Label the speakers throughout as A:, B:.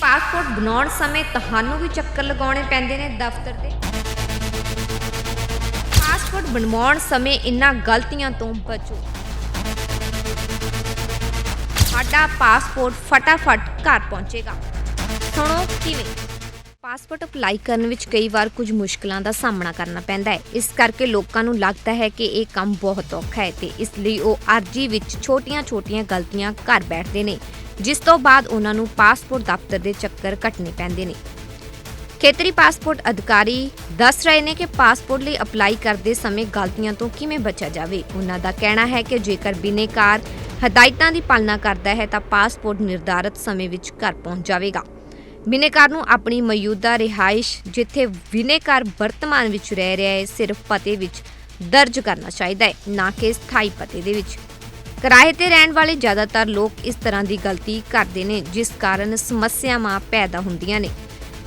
A: Passport ਬਣਾਉਣ ਸਮੇਂ ਤੁਹਾਨੂੰ ਵੀ ਚੱਕਰ ਲਗਾਉਣੇ ਪੈਂਦੇ ਨੇ ਦਫ਼ਤਰ ਦੇ। ਪਾਸਪੋਰਟ ਬਣਵਾਉਣ ਸਮੇਂ ਇਨ੍ਹਾਂ ਗਲਤੀਆਂ ਤੋਂ ਬਚੋ। ਤੁਹਾਡਾ ਪਾਸਪੋਰਟ ਫਟਾਫਟ ਘਰ ਪਹੁੰਚੇਗਾ। ਸੁਣੋ ਕਿਵੇਂ। ਪਾਸਪੋਰਟ ਅਪਲਾਈ ਕਰਨ ਵਿੱਚ ਕਈ ਵਾਰ ਕੁਝ ਮੁਸ਼ਕਲਾਂ ਦਾ ਸਾਹਮਣਾ ਕਰਨਾ ਪੈਂਦਾ ਹੈ। ਇਸ ਕਰਕੇ ਲੋਕਾਂ ਨੂੰ ਲੱਗਦਾ ਹੈ ਕਿ ਇਹ ਕੰਮ ਬਹੁਤ ਔਖਾ ਹੈ ਤੇ ਇਸ ਲਈ ਉਹ ਅਰਜੀ ਵਿੱਚ ਛੋਟੀਆਂ-ਛੋਟੀਆਂ ਗਲਤੀਆਂ ਕਰ ਬੈਠਦੇ ਨੇ। ਜਿਸ ਤੋਂ ਬਾਅਦ ਉਹਨਾਂ ਨੂੰ ਪਾਸਪੋਰਟ ਦਫ਼ਤਰ ਦੇ ਚੱਕਰ ਕੱਟਣੇ ਪੈਂਦੇ ਨੇ। ਖੇਤਰੀ ਪਾਸਪੋਰਟ ਅਧਿਕਾਰੀ ਦੱਸ ਰਹੇ ਨੇ ਕਿ ਪਾਸਪੋਰਟ ਲਈ ਅਪਲਾਈ ਕਰਦੇ ਸਮੇਂ ਗਲਤੀਆਂ ਤੋਂ ਕਿਵੇਂ ਬਚਿਆ ਜਾਵੇ। ਉਹਨਾਂ ਦਾ ਕਹਿਣਾ ਹੈ ਕਿ ਜੇਕਰ ਬਿਨੇਕਾਰ ਹਦਾਇਤਾਂ ਦੀ ਪਾਲਣਾ ਕਰਦਾ ਹੈ ਤਾਂ ਪਾਸਪੋਰਟ ਨਿਰਧਾਰਤ ਸਮੇਂ ਵਿੱਚ ਘਰ ਪਹੁੰਚ ਜਾਵੇਗਾ। ਬਿਨੇਕਾਰ ਨੂੰ ਆਪਣੀ ਮੌਜੂਦਾ ਰਿਹਾਇਸ਼ ਜਿੱਥੇ ਬਿਨੇਕਾਰ ਵਰਤਮਾਨ ਵਿੱਚ ਰਹਿ ਰਿਹਾ ਹੈ, ਸਿਰਫ ਪਤੇ ਵਿੱਚ ਦਰਜ ਕਰਨਾ ਚਾਹੀਦਾ ਹੈ, ਨਾ ਕਿ ਸਥਾਈ ਪਤੇ ਦੇ ਵਿੱਚ। ਕਿਰਾਏ ਤੇ ਰਹਿਣ ਵਾਲੇ ਜ਼ਿਆਦਾਤਰ ਲੋਕ ਇਸ ਤਰ੍ਹਾਂ ਦੀ ਗਲਤੀ ਕਰਦੇ ਨੇ, ਜਿਸ ਕਾਰਨ ਸਮੱਸਿਆਵਾਂ ਪੈਦਾ ਹੁੰਦੀਆਂ ਨੇ।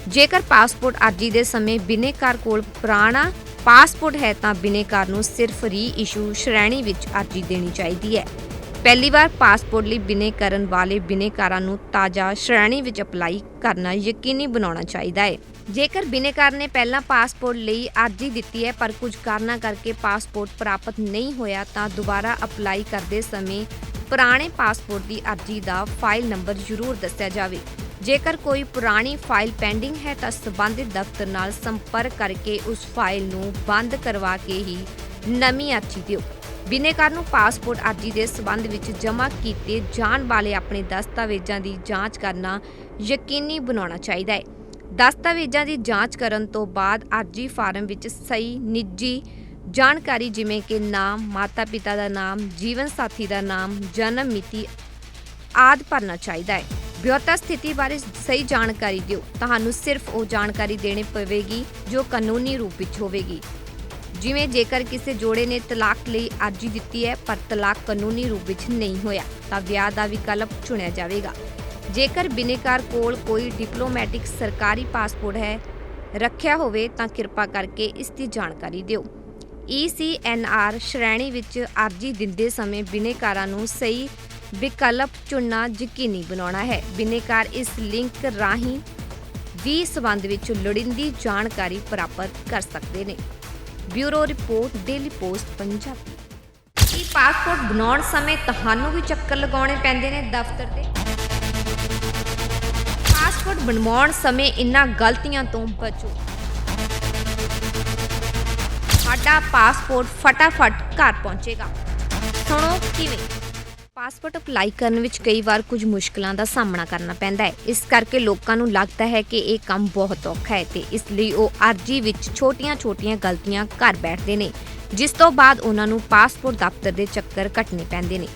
A: ਜੇਕਰ ਪਾਸਪੋਰਟ ਅਰਜੀ ਦੇ ਸਮੇਂ ਬਿਨੇਕਾਰ ਕੋਲ ਪੁਰਾਣਾ ਪਾਸਪੋਰਟ ਹੈ, ਤਾਂ ਬਿਨੇਕਾਰ ਨੂੰ ਸਿਰਫ ਰੀ ਇਸ਼ੂ ਸ਼੍ਰੇਣੀ ਵਿੱਚ ਅਰਜੀ ਦੇਣੀ ਚਾਹੀਦੀ ਹੈ। ਪਹਿਲੀ ਵਾਰ ਪਾਸਪੋਰਟ ਲਈ ਬਿਨੇ ਕਰਨ ਵਾਲੇ ਬਿਨੇਕਾਰਾਂ ਨੂੰ ਤਾਜ਼ਾ ਸ਼੍ਰੇਣੀ ਵਿੱਚ ਅਪਲਾਈ ਕਰਨਾ ਯਕੀਨੀ ਬਣਾਉਣਾ ਚਾਹੀਦਾ ਹੈ। ਜੇਕਰ ਬਿਨੇਕਾਰ ਨੇ ਪਹਿਲਾਂ ਪਾਸਪੋਰਟ ਲਈ ਅਰਜੀ ਦਿੱਤੀ ਹੈ, ਪਰ ਕੁਝ ਕਾਰਨਾਂ ਕਰਕੇ ਪਾਸਪੋਰਟ ਪ੍ਰਾਪਤ ਨਹੀਂ ਹੋਇਆ, ਤਾਂ ਦੁਬਾਰਾ ਅਪਲਾਈ ਕਰਦੇ ਸਮੇਂ ਪੁਰਾਣੇ ਪਾਸਪੋਰਟ ਦੀ ਅਰਜੀ ਦਾ ਫਾਈਲ ਨੰਬਰ ਜ਼ਰੂਰ ਦੱਸਿਆ ਜਾਵੇ। ਜੇਕਰ ਕੋਈ ਪੁਰਾਣੀ ਫਾਈਲ ਪੈਂਡਿੰਗ ਹੈ, ਤਾਂ ਸੰਬੰਧਿਤ ਦਫ਼ਤਰ ਨਾਲ ਸੰਪਰਕ ਕਰਕੇ ਉਸ ਫਾਈਲ ਨੂੰ ਬੰਦ ਕਰਵਾ ਕੇ ਹੀ ਨਵੀਂ ਅਰਜੀ ਦਿਓ। ਬਿਨੇਕਾਰ ਨੂੰ ਪਾਸਪੋਰਟ ਅਰਜੀ ਦੇ ਸਬੰਧ ਵਿੱਚ ਜਮ੍ਹਾਂ ਕੀਤੇ ਜਾਣ ਵਾਲੇ ਆਪਣੇ ਦਸਤਾਵੇਜ਼ਾਂ ਦੀ ਜਾਂਚ ਕਰਨਾ ਯਕੀਨੀ ਬਣਾਉਣਾ ਚਾਹੀਦਾ ਹੈ। ਦਸਤਾਵੇਜ਼ਾਂ ਦੀ ਜਾਂਚ ਕਰਨ ਤੋਂ ਬਾਅਦ ਅਰਜੀ ਫਾਰਮ ਵਿੱਚ ਸਹੀ, ਨਿੱਜੀ ਜਾਣਕਾਰੀ ਜਿਵੇਂ ਕਿ ਨਾਮ, ਮਾਤਾ-ਪਿਤਾ ਦਾ ਨਾਮ, ਜੀਵਨ ਸਾਥੀ ਦਾ ਨਾਮ, ਜਨਮ ਮਿਤੀ ਆਦਿ ਭਰਨਾ ਚਾਹੀਦਾ ਹੈ। ਵਿਅਕਤੀ ਸਥਿਤੀ ਬਾਰੇ ਸਹੀ ਜਾਣਕਾਰੀ ਦਿਓ। ਤੁਹਾਨੂੰ ਸਿਰਫ ਉਹ ਜਾਣਕਾਰੀ ਦੇਣੀ ਪਵੇਗੀ ਜੋ ਕਾਨੂੰਨੀ ਰੂਪ ਵਿੱਚ ਹੋਵੇਗੀ। ਜਿਵੇਂ ਜੇਕਰ ਕਿਸੇ ਜੋੜੇ ਨੇ ਤਲਾਕ ਲਈ ਅਰਜੀ ਦਿੱਤੀ ਹੈ, ਪਰ ਤਲਾਕ ਕਾਨੂੰਨੀ ਰੂਪ ਵਿੱਚ ਨਹੀਂ ਹੋਇਆ, ਤਾਂ ਵਿਆਹ ਦਾ ਵਿਕਲਪ ਚੁਣਿਆ ਜਾਵੇਗਾ। ਜੇਕਰ ਬਿਨੇਕਾਰ ਕੋਲ ਕੋਈ ਡਿਪਲੋਮੈਟਿਕ ਸਰਕਾਰੀ ਪਾਸਪੋਰਟ ਹੈ, ਰੱਖਿਆ ਹੋਵੇ ਤਾਂ ਕਿਰਪਾ ਕਰਕੇ ਇਸ ਦੀ ਜਾਣਕਾਰੀ ਦਿਓ। ECNR ਸ਼੍ਰੇਣੀ ਵਿੱਚ ਅਰਜੀ ਦਿੰਦੇ ਸਮੇਂ ਬਿਨੇਕਾਰਾਂ ਨੂੰ ਸਹੀ ਵਿਕਲਪ ਚੁਣਨਾ ਯਕੀਨੀ ਬਣਾਉਣਾ ਹੈ। ਬਿਨੇਕਾਰ ਇਸ ਲਿੰਕ ਰਾਹੀਂ ਵੀ ਸਬੰਧ ਵਿੱਚ ਲੋੜੀਂਦੀ ਜਾਣਕਾਰੀ ਪ੍ਰਾਪਤ ਕਰ ਸਕਦੇ ਨੇ। Bureau report, daily post, Punjabi. ਕੀ ਪਾਸਪੋਰਟ ਬਣਾਉਣ ਸਮੇਂ ਤੁਹਾਨੂੰ ਵੀ ਚੱਕਰ ਲਗਾਉਣੇ ਪੈਂਦੇ ਨੇ ਦਫ਼ਤਰ ਦੇ? ਪਾਸਪੋਰਟ ਬਣਵਾਉਣ ਸਮੇਂ ਇਨ੍ਹਾਂ ਗਲਤੀਆਂ ਤੋਂ ਬਚੋ। ਤੁਹਾਡਾ ਪਾਸਪੋਰਟ ਫਟਾਫਟ ਘਰ ਪਹੁੰਚੇਗਾ। ਸੁਣੋ ਕਿਵੇਂ। ਪਾਸਪੋਰਟ ਅਪਲਾਈ ਕਰਨ ਵਿੱਚ ਕਈ ਵਾਰ ਕੁਝ ਮੁਸ਼ਕਲਾਂ ਦਾ ਸਾਹਮਣਾ ਕਰਨਾ ਪੈਂਦਾ ਹੈ। ਇਸ ਕਰਕੇ ਲੋਕਾਂ ਨੂੰ ਲੱਗਦਾ ਹੈ ਕਿ ਇਹ ਕੰਮ ਬਹੁਤ ਔਖਾ ਹੈ ਤੇ ਇਸ ਲਈ ਉਹ ਅਰਜੀ ਵਿੱਚ ਛੋਟੀਆਂ-ਛੋਟੀਆਂ ਗਲਤੀਆਂ ਕਰ ਬੈਠਦੇ ਨੇ, ਜਿਸ ਤੋਂ ਬਾਅਦ ਉਹਨਾਂ ਨੂੰ ਪਾਸਪੋਰਟ ਦਫ਼ਤਰ ਦੇ ਚੱਕਰ ਕੱਟਣੇ ਪੈਂਦੇ ਨੇ।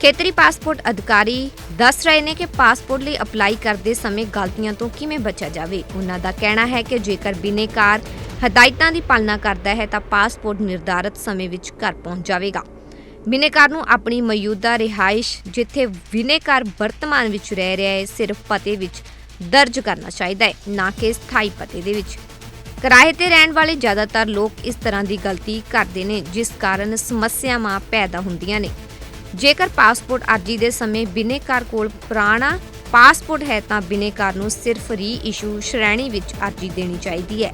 A: ਖੇਤਰੀ ਪਾਸਪੋਰਟ ਅਧਿਕਾਰੀ ਦੱਸ ਰਹੇ ਨੇ ਕਿ ਪਾਸਪੋਰਟ ਲਈ ਅਪਲਾਈ ਕਰਦੇ ਸਮੇਂ ਗਲਤੀਆਂ ਤੋਂ ਕਿਵੇਂ ਬਚਿਆ ਜਾਵੇ? ਉਹਨਾਂ ਦਾ ਕਹਿਣਾ ਹੈ ਕਿ ਜੇਕਰ ਬਿਨੇਕਾਰ ਹਦਾਇਤਾਂ ਦੀ ਪਾਲਣਾ ਕਰਦਾ ਹੈ ਤਾਂ ਪਾਸਪੋਰਟ ਨਿਰਧਾਰਤ ਸਮੇਂ ਵਿੱਚ ਘਰ ਪਹੁੰਚ ਜਾਵੇਗਾ। ਬਿਨੇਕਾਰ ਨੂੰ ਆਪਣੀ ਮੌਜੂਦਾ ਰਿਹਾਇਸ਼ ਜਿੱਥੇ ਬਿਨੇਕਾਰ ਵਰਤਮਾਨ ਵਿੱਚ ਰਹਿ ਰਿਹਾ ਹੈ, ਸਿਰਫ ਪਤੇ ਵਿੱਚ ਦਰਜ ਕਰਨਾ ਚਾਹੀਦਾ ਹੈ, ਨਾ ਕਿ ਸਥਾਈ ਪਤੇ ਦੇ ਵਿੱਚ। ਕਿਰਾਏ ਤੇ ਰਹਿਣ ਵਾਲੇ ਜ਼ਿਆਦਾਤਰ ਲੋਕ ਇਸ ਤਰ੍ਹਾਂ ਦੀ ਗਲਤੀ ਕਰਦੇ ਨੇ, ਜਿਸ ਕਾਰਨ ਸਮੱਸਿਆਵਾਂ ਪੈਦਾ ਹੁੰਦੀਆਂ ਨੇ। ਜੇਕਰ ਪਾਸਪੋਰਟ ਅਰਜੀ ਦੇ ਸਮੇਂ ਬਿਨੇਕਾਰ ਕੋਲ ਪੁਰਾਣਾ ਪਾਸਪੋਰਟ ਹੈ ਤਾਂ ਬਿਨੇਕਾਰ ਨੂੰ ਸਿਰਫ ਰੀ ਇਸ਼ੂ ਸ਼੍ਰੇਣੀ ਵਿੱਚ ਅਰਜੀ ਦੇਣੀ ਚਾਹੀਦੀ ਹੈ।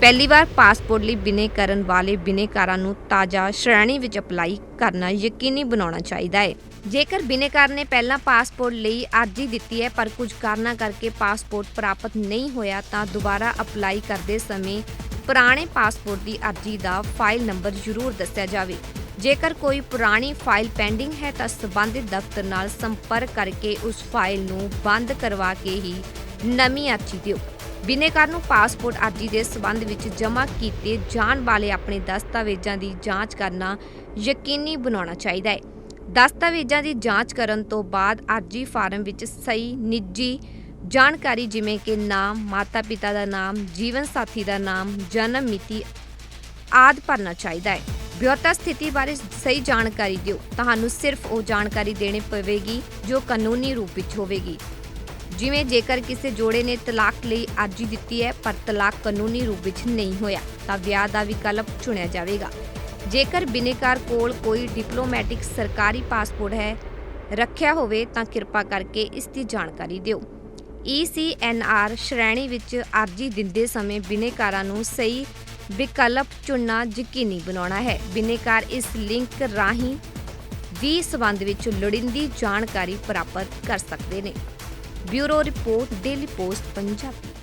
A: ਪਹਿਲੀ ਵਾਰ ਪਾਸਪੋਰਟ ਲਈ ਬਿਨੇ ਕਰਨ ਵਾਲੇ ਬਿਨੇਕਾਰਾਂ ਨੂੰ ਤਾਜ਼ਾ ਸ਼੍ਰੇਣੀ ਵਿੱਚ ਅਪਲਾਈ ਕਰਨਾ ਯਕੀਨੀ ਬਣਾਉਣਾ ਚਾਹੀਦਾ ਹੈ। ਜੇਕਰ ਬਿਨੇਕਾਰ ਨੇ ਪਹਿਲਾਂ ਪਾਸਪੋਰਟ ਲਈ ਅਰਜੀ ਦਿੱਤੀ ਹੈ ਪਰ ਕੁਝ ਕਾਰਨਾਂ ਕਰਕੇ ਪਾਸਪੋਰਟ ਪ੍ਰਾਪਤ ਨਹੀਂ ਹੋਇਆ ਤਾਂ ਦੁਬਾਰਾ ਅਪਲਾਈ ਕਰਦੇ ਸਮੇਂ ਪੁਰਾਣੇ ਪਾਸਪੋਰਟ ਦੀ ਅਰਜੀ ਦਾ ਫਾਈਲ ਨੰਬਰ ਜ਼ਰੂਰ ਦੱਸਿਆ ਜਾਵੇ। ਜੇਕਰ ਕੋਈ ਪੁਰਾਣੀ ਫਾਈਲ ਪੈਂਡਿੰਗ ਹੈ ਤਾਂ ਸੰਬੰਧਿਤ ਦਫ਼ਤਰ ਨਾਲ ਸੰਪਰਕ ਕਰਕੇ ਉਸ ਫਾਈਲ ਨੂੰ ਬੰਦ ਕਰਵਾ ਕੇ ਹੀ ਨਵੀਂ ਅਰਜੀ ਦਿਓ। ਬਿਨੇਕਾਰ ਨੂੰ ਪਾਸਪੋਰਟ ਅਰਜੀ ਦੇ ਸਬੰਧ ਵਿੱਚ ਜਮ੍ਹਾਂ ਕੀਤੇ ਜਾਣ ਵਾਲੇ ਆਪਣੇ ਦਸਤਾਵੇਜ਼ਾਂ ਦੀ ਜਾਂਚ ਕਰਨਾ ਯਕੀਨੀ ਬਣਾਉਣਾ ਚਾਹੀਦਾ ਹੈ। ਦਸਤਾਵੇਜ਼ਾਂ ਦੀ ਜਾਂਚ ਕਰਨ ਤੋਂ ਬਾਅਦ ਅਰਜੀ ਫਾਰਮ ਵਿੱਚ ਸਹੀ ਨਿੱਜੀ ਜਾਣਕਾਰੀ ਜਿਵੇਂ ਕਿ ਨਾਮ, ਮਾਤਾ-ਪਿਤਾ ਦਾ ਨਾਮ ਜੀਵਨ ਸਾਥੀ ਦਾ ਨਾਮ ਜਨਮ ਮਿਤੀ ਆਦਿ ਭਰਨਾ ਚਾਹੀਦਾ ਹੈ। ਵਿਅਕਤੀ ਸਥਿਤੀ ਬਾਰੇ ਸਹੀ ਜਾਣਕਾਰੀ ਦਿਓ। ਤੁਹਾਨੂੰ ਸਿਰਫ ਉਹ ਜਾਣਕਾਰੀ ਦੇਣੀ ਪਵੇਗੀ ਜੋ ਕਾਨੂੰਨੀ ਰੂਪ ਵਿੱਚ ਹੋਵੇਗੀ। ਜਿਵੇਂ ਜੇਕਰ ਕਿਸੇ ਜੋੜੇ ਨੇ ਤਲਾਕ ਲਈ ਅਰਜੀ ਦਿੱਤੀ ਹੈ, ਪਰ ਤਲਾਕ ਕਾਨੂੰਨੀ ਰੂਪ ਵਿੱਚ ਨਹੀਂ ਹੋਇਆ, ਤਾਂ ਵਿਆਹ ਦਾ ਵਿਕਲਪ ਚੁਣਿਆ ਜਾਵੇਗਾ। ਜੇਕਰ ਬਿਨੇਕਾਰ ਕੋਲ ਕੋਈ ਡਿਪਲੋਮੈਟਿਕ ਸਰਕਾਰੀ ਪਾਸਪੋਰਟ ਹੈ, ਰੱਖਿਆ ਹੋਵੇ, ਤਾਂ ਕਿਰਪਾ ਕਰਕੇ ਇਸ ਦੀ ਜਾਣਕਾਰੀ ਦਿਓ। ECNR ਸ਼੍ਰੇਣੀ ਵਿੱਚ ਅਰਜ਼ੀ ਦਿੰਦੇ ਸਮੇਂ ਬਿਨੇਕਾਰਾਂ ਨੂੰ ਸਹੀ ਵਿਕਲਪ ਚੁਣਨਾ ਯਕੀਨੀ ਬਣਾਉਣਾ ਹੈ। ਬਿਨੇਕਾਰ ਇਸ ਲਿੰਕ ਰਾਹੀਂ ਵੀ ਸਬੰਧ ਵਿੱਚ ਲੋੜੀਂਦੀ ਜਾਣਕਾਰੀ ਪ੍ਰਾਪਤ ਕਰ ਸਕਦੇ ਨੇ। Bureau report, daily post, Punjabi.